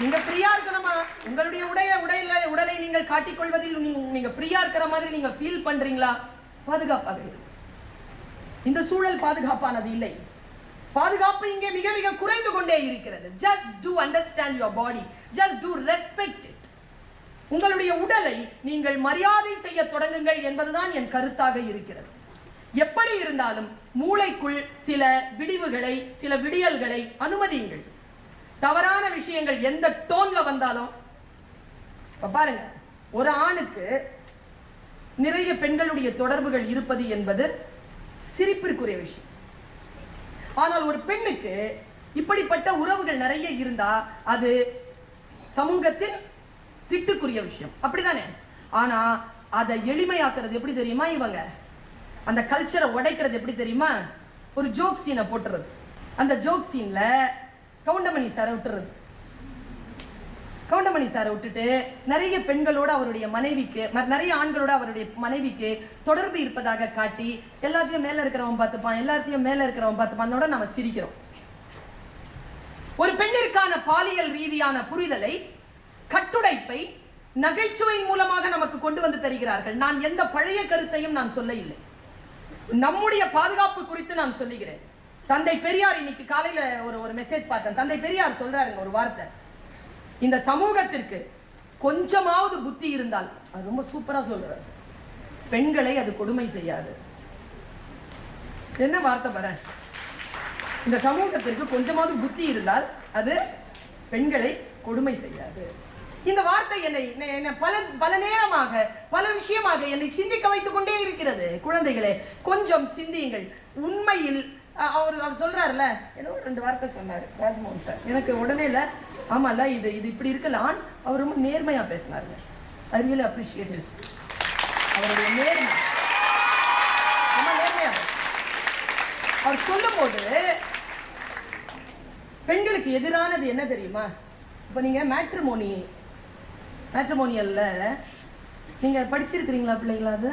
நீங்க ஃப்ரீயா இருக்கணுமா உங்களுடைய உடைய உடையில உடலை நீங்கள் காட்டிக்கொள்வதில் நீங்க- நீங்க ஃப்ரீயா இருக்கிற மாதிரி நீங்க ஃபீல் பண்றீங்களா? பாதுகாப்பாக இந்த சூழல் பாதுகாப்பானது இல்லை. பாதுகாப்பு இங்கே மிக மிக குறைந்து கொண்டே இருக்கிறது. Just to understand your body just to respect it உங்களுடைய உடலை நீங்கள் மரியாதை செய்ய தொடங்குங்கள் என்பதுதான் என் கருத்தாக இருக்கிறது. எப்படி இருந்தாலும் மூளைக்குள் சில விடிவுகளை சில விடியல்களை அனுமதியுங்கள். தவறான விஷயங்கள் எந்த டோன்ல வந்தாலும் பாருங்க ஒரு ஆணுக்கு நிறைய பெண்களுடைய தொடர்புகள் இருப்பது என்பது சிரிப்பிற்குரிய விஷயம். ஆனால் ஒரு பெண்ணுக்கு இப்படிப்பட்ட உறவுகள் நிறைய இருந்தா அது சமூகத்தில் திட்டுக்குரிய விஷயம். அப்படிதானே? ஆனா அதை எளிமையாக்குறது எப்படி தெரியுமா இவங்க? அந்த கல்ச்சரை உடைக்கிறது எப்படி தெரியுமா? ஒரு ஜோக் சீனை போட்டுறது. அந்த ஜோக் சீன்ல கவுண்டமணி சாரை விட்டுறது. கவுண்டமணி சாரை விட்டுட்டு நிறைய பெண்களோட அவருடைய மனைவிக்கு ம- நிறைய ஆண்களோட அவருடைய மனைவிக்கு தொடர்பு இருப்பதாக காட்டி எல்லாத்தையும் மேல இருக்கிறவன் பார்த்துப்பான் எல்லாத்தையும் மேல இருக்கிறவன் பார்த்துப்பான். நம்ம சிரிக்கிறோம். ஒரு பெண்ணிற்கான பாலியல் ரீதியான புரிதலை கட்டுடைப்பை நகைச்சுவை மூலமாக நமக்கு கொண்டு வந்து தருகிறார்கள். நான் எந்த பழைய கருத்தையும் நான் சொல்ல இல்லை நம்முடைய பாதுகாப்பு குறித்து நான் சொல்லுகிறேன். தந்தை பெரியார் இன்னைக்கு காலையில ஒரு ஒரு மெசேஜ் பார்த்தேன். தந்தை பெரியார் சொல்றாருங்க ஒரு வார்த்தை. இந்த சமூகத்திற்கு கொஞ்சமாவது புத்தி இருந்தால் அது ரொம்ப சூப்பரா சொல்றாரு. பெண்களை அது கொடுமை செய்யாது. என்ன வார்த்தை பாரு. இந்த சமூகத்திற்கு கொஞ்சமாவது புத்தி இருந்தால் அது பெண்களை கொடுமை செய்யாது. இந்த வார்த்தை என்னை என்னை- என்னை பல பல நேரமாக பல விஷயமாக என்னை சிந்திக்க வைத்துக் கொண்டே இருக்கிறது. குழந்தைகளே கொஞ்சம் சிந்தியுங்கள். உண்மையில் அவர் அவர் சொல்றாருல ஏதோ ஒரு ரெண்டு வார்த்தை சொன்னார் ராஜ்மோகன் சார். எனக்கு உடனே இல்லை. ஆமாம்ல இது இது இப்படி இருக்கலாம் அவர் ரொம்ப நேர்மையாக பேசினாருங்க. ஐ ரியலி அப்ரிஷியேட் இஸ் அவருடைய நேர்மை. ரொம்ப நேர்மையாக அவர் சொல்லும்போது பெண்களுக்கு எதிரானது என்ன தெரியுமா? இப்போ நீங்கள் மேட்ரிமோனி மேட்ரிமோனியல்ல நீங்கள் படிச்சிருக்கிறீங்களா பிள்ளைங்களா அது?